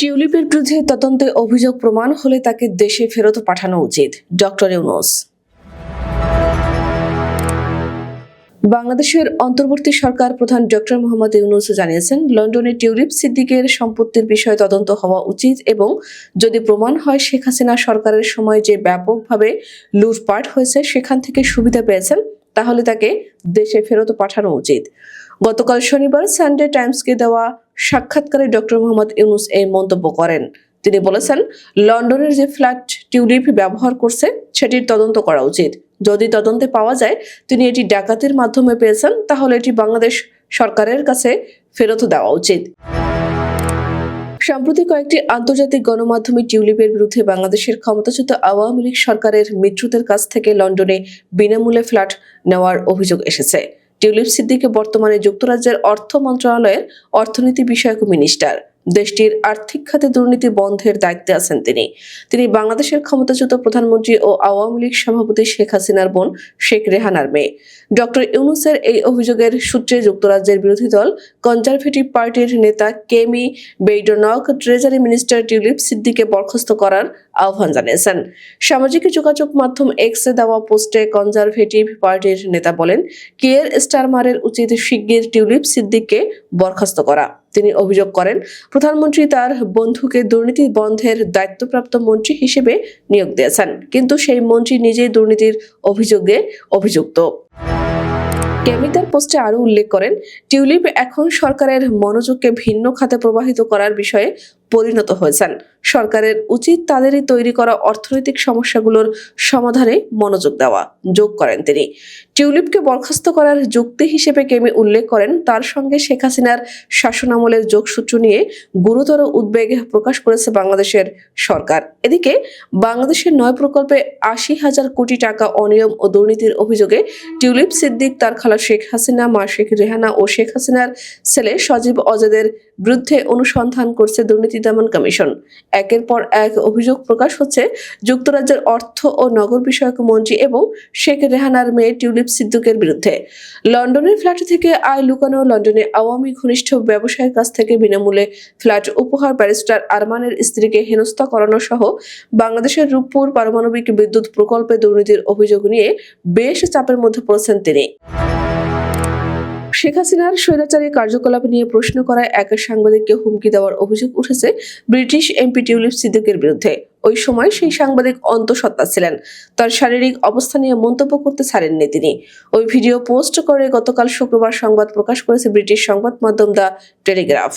টিউলিপের বিরুদ্ধে তদন্তে অভিযোগ প্রমাণ হলে তাকে দেশে ফেরত পাঠানো উচিত। ডক্টর ইউনুস। বাংলাদেশের অন্তর্বর্তী সরকার প্রধান ডক্টর মোহাম্মদ ইউনুস জানিয়েছেন, লন্ডনে টিউলিপ সিদ্দিকের সম্পত্তির বিষয়ে তদন্ত হওয়া উচিত এবং যদি প্রমাণ হয়, শেখ হাসিনা সরকারের সময় যে ব্যাপকভাবে লুটপাট হয়েছে, সেখান থেকে সুবিধা পেয়েছেন, তাহলে তাকে দেশে ফেরত পাঠানো উচিত। গতকাল শনিবার সানডে টাইমসকে দেওয়া সাক্ষাৎকারে ডক্টর মোহাম্মদ ইউনুস এই মন্তব্য করেন। তিনি বলেছেন, লন্ডনের যে ফ্ল্যাট টিউলিপ ব্যবহার করছে, সেটির তদন্ত করা উচিত। যদি তদন্তে পাওয়া যায়, তিনি এটি ডাকাতির মাধ্যমে পেয়েছেন, তাহলে এটি বাংলাদেশ সরকারের কাছে ফেরত দেওয়া উচিত। সম্প্রতি কয়েকটি আন্তর্জাতিক গণমাধ্যমে টিউলিপের বিরুদ্ধে বাংলাদেশের ক্ষমতাচ্যুত আওয়ামী লীগ সরকারের মিত্রদের কাছ থেকে লন্ডনে বিনামূল্যে ফ্ল্যাট নেওয়ার অভিযোগ এসেছে। টিউলিপ সিদ্দিকে বর্তমানে যুক্তরাজ্যের অর্থ মন্ত্রণালয়ের অর্থনীতি বিষয়ক মিনিস্টার। দেশটির আর্থিক খাতে দুর্নীতি বন্ধের দায়িত্বে আছেন তিনি। তিনি বাংলাদেশের ক্ষমতাচ্যুত প্রধানমন্ত্রী ও আওয়ামী লীগ সভাপতি শেখ হাসিনার বোন শেখ রেহানার মেয়ে। ডক্টর ইউনুসের এই অভিযোগের সূত্রে যুক্তরাজ্যের বিরোধী দল কনজারভেটিভ পার্টির নেতা Kemi Badenoch treasury minister Tulip সিদ্দিকে বরখাস্ত করার আহ্বান জানিয়েছেন। সামাজিক যোগাযোগ মাধ্যম এক্সে দেওয়া পোস্টে কনজারভেটিভ পার্টির নেতা বলেন কিয়ের স্টারমারের উচিত শিগগির টিউলিপ সিদ্দিককে বরখাস্ত করা। তিনি অভিযোগ করেন, প্রধানমন্ত্রী তার বন্ধুকে দুর্নীতি বন্ধের দায়িত্বপ্রাপ্ত মন্ত্রী হিসেবে নিয়োগ দিয়েছেন, কিন্তু সেই মন্ত্রী নিজেই দুর্নীতির অভিযোগে অভিযুক্ত। কেমি পোস্টে আরও উল্লেখ করেন, টিউলিপ এখন সরকারের মনোযোগকে ভিন্ন খাতে প্রবাহিত করার বিষয়ে পরিণত হয়েছেন। সরকারের উচিত তাদেরই তৈরি করা অর্থনৈতিক সমস্যাগুলোর সমাধানে মনোযোগ দেওয়া, যোগ করেন তিনি। টিউলিপকে বরখাস্ত করার যুক্তি হিসেবে কেমি উল্লেখ করেন, তার সঙ্গে শেখ হাসিনার শাসনামলের যোগসূত্র নিয়ে গুরুতর উদ্বেগ প্রকাশ করেছে বাংলাদেশের সরকার। এদিকে বাংলাদেশের নয় প্রকল্পে আশি হাজার কোটি টাকা অনিয়ম ও দুর্নীতির অভিযোগে টিউলিপ সিদ্দিক, তার খালা শেখ হাসিনা, মা শেখ রেহানা ও শেখ হাসিনার ছেলে সজীব অজেদের বিরুদ্ধে অনুসন্ধান করছে দুর্নীতি দমন কমিশন। একের পর এক অভিযোগ প্রকাশ হচ্ছে, যুক্তরাজ্যের অর্থ ও নগর বিষয়ক মন্ত্রী এবং শেখ রেহানার মেয়ে টিউলিপ সিদ্দিকের বিরুদ্ধে। লন্ডনের ফ্ল্যাট থেকে আয় লুকানো লন্ডনে আওয়ামী ঘনিষ্ঠ ব্যবসায়ীর কাছ থেকে বিনামূল্যে ফ্ল্যাট উপহার ব্যারিস্টার আরমানের স্ত্রীকে হেনস্থা করানো সহ বাংলাদেশের রূপপুর পারমাণবিক বিদ্যুৎ প্রকল্পে দুর্নীতির অভিযোগ নিয়ে বেশ চাপের মধ্যে পড়েছেন তিনি। শেখ হাসিনার স্বৈরাচারী কার্যকলাপ নিয়ে প্রশ্ন করায় এক সাংবাদিককে হুমকি দেওয়ার অভিযোগ উঠেছে ব্রিটিশ এমপি টিউলিপ সিদ্দিকের বিরুদ্ধে। ওই সময় সেই সাংবাদিক অন্তঃসত্ত্বা ছিলেন। তার শারীরিক অবস্থা নিয়ে মন্তব্য করতে ছাড়েননি তিনি। ওই ভিডিও পোস্ট করে গতকাল শুক্রবার সংবাদ প্রকাশ করেছে ব্রিটিশ সংবাদ মাধ্যম দ্য টেলিগ্রাফ।